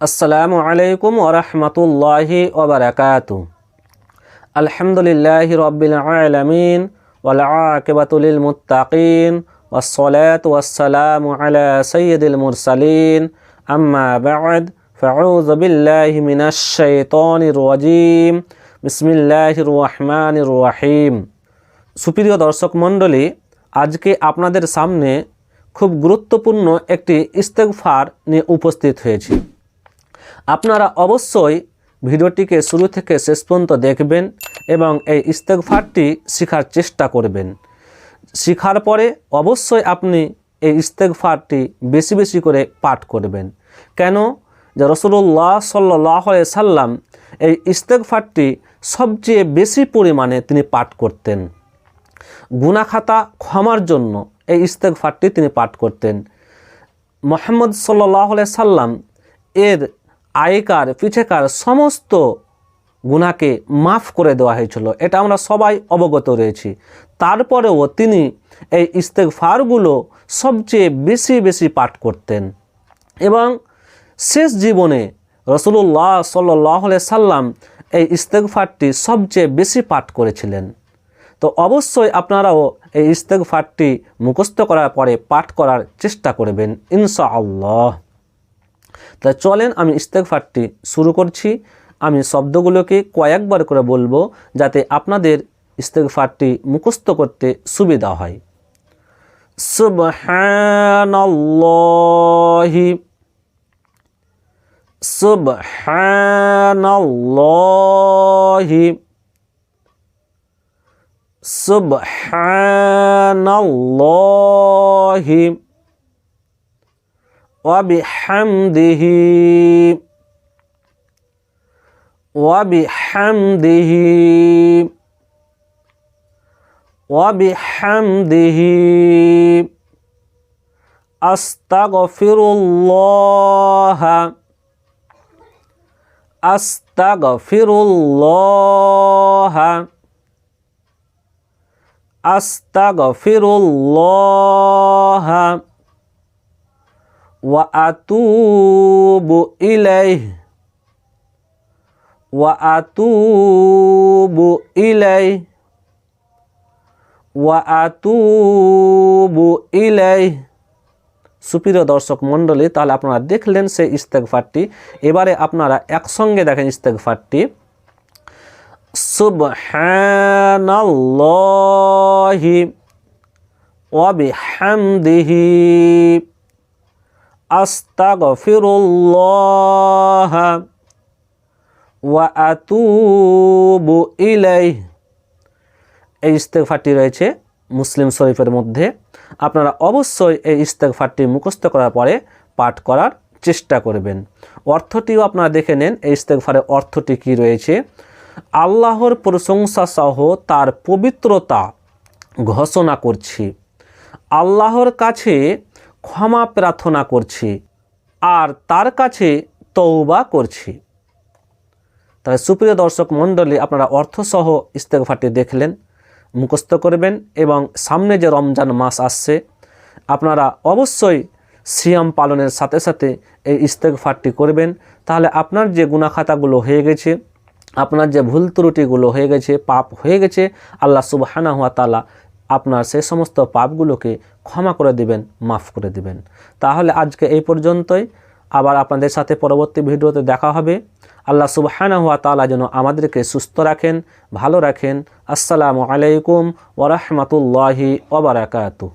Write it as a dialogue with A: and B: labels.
A: আসসালামু আলাইকুম ওরহমতুল্লাহি ওবরাকাত আলহামদুলিল্লাহ রবিল আলমিন ওলাকেবাতুলিল মুতাকিন والصلاة والسلام على سيد المرسلين أما بعد فأعوذ بالله من الشيطان الرجيم بسم الله الرحمن الرحيم সুপ্রিয় দর্শক মণ্ডলী আজকে আপনাদের সামনে খুব গুরুত্বপূর্ণ একটি ইস্তেগফার নিয়ে উপস্থিত হয়েছি আপনারা অবশ্যই ভিডিওটিকে শুরু থেকে শেষ পর্যন্ত দেখবেন এবং এই ইস্তেগফারটি শেখার চেষ্টা করবেন। শেখার পরে অবশ্যই আপনি এই ইস্তেগফারটি বেশি বেশি করে পাঠ করবেন। কেন? যে রসুল্লাহ সাল্লাহ সাল্লাম এই ইস্তেগফারটি সবচেয়ে বেশি পরিমাণে তিনি পাঠ করতেন। গুনাখাতা ক্ষমার জন্য এই ইস্তেগফারটি তিনি পাঠ করতেন। মোহাম্মদ সাল্লাহ সাল্লাম এর আগেকার পিছেকার সমস্ত গুণাকে মাফ করে দেওয়া হয়েছিল। এটা আমরা সবাই অবগত রয়েছি। তারপরেও তিনি এই ইস্তেকফারগুলো সবচেয়ে বেশি বেশি পাঠ করতেন। এবং শেষ জীবনে রসুল্লাহ সাল্লাহ সাল্লাম এই ইস্তেকফারটি সবচেয়ে বেশি পাঠ করেছিলেন। তো অবশ্যই আপনারাও এই ইস্তেকফারটি মুখস্থ করার পরে পাঠ করার চেষ্টা করবেন ইনশা আল্লাহ তা চলেন আমি ইস্তেকফারটি শুরু করছি। আমি শব্দগুলোকে কয়েকবার করে বলব যাতে আপনাদের ইস্তেকফারটি মুখস্থ করতে সুবিধা হয়। সুবহানাল্লাহি সুবহানাল্লাহি সুবহানাল্লাহি। وبحمده وبحمده وبحمده. أستغفر الله أستغفر الله أستغفر الله. ওয়াতুবু ইলাইহ ওয়াতুবু ইলাই ওয়াতুবু ইলাই সুপ্রিয় দর্শক মণ্ডলী, তাহলে আপনারা দেখলেন সেই ইস্তেকফারটি এবারে আপনারা একসঙ্গে দেখেন ইস্তেকফারটি সুবহানাল্লাহি ওয়া বিহামদিহি। আস্তাগফিরুল্লাহ ওয়া আতুবু ইলাইহ। এই ইস্তেগফারটি রয়েছে মুসলিম শরীফের মধ্যে। আপনারা অবশ্যই এই ইস্তেগফারটি মুখস্থ করার পরে পাঠ করার চেষ্টা করবেন। অর্থটিও আপনারা দেখে নেন, এই ইস্তেগফারের অর্থটি কি রয়েছে। আল্লাহর প্রশংসা সহ তার পবিত্রতা ঘোষণা করছি। আল্লাহর কাছে ক্ষমা প্রার্থনা করছি আর তার কাছে তৌবা করছি। তাহলে সুপ্রিয় দর্শক মণ্ডলী, আপনারা অর্থসহ ইস্তেকফারটি দেখলেন, মুখস্থ করবেন এবং সামনে যে রমজান মাস আসছে, আপনারা অবশ্যই সিয়াম পালনের সাথে সাথে এই ইস্তেকফারটি করবেন। তাহলে আপনার যে গুণাখাতাগুলো হয়ে গেছে, আপনার যে ভুল ত্রুটিগুলো হয়ে গেছে, পাপ হয়ে গেছে, আল্লাহ সুবাহানা হাত তালা আপনার সেই সমস্ত পাপগুলোকে ক্ষমা করে দিবেন, মাফ করে দিবেন। তাহলে আজকে এই পর্যন্তই। আবার আপনাদের সাথে পরবর্তী ভিডিওতে দেখা হবে। আল্লাহ সুবহানা হুয়া তালা যেন আমাদেরকে সুস্থ রাখেন, ভালো রাখেন। আসসালামু আলাইকুম ওরহমতুল্লাহি ওবরাকাতু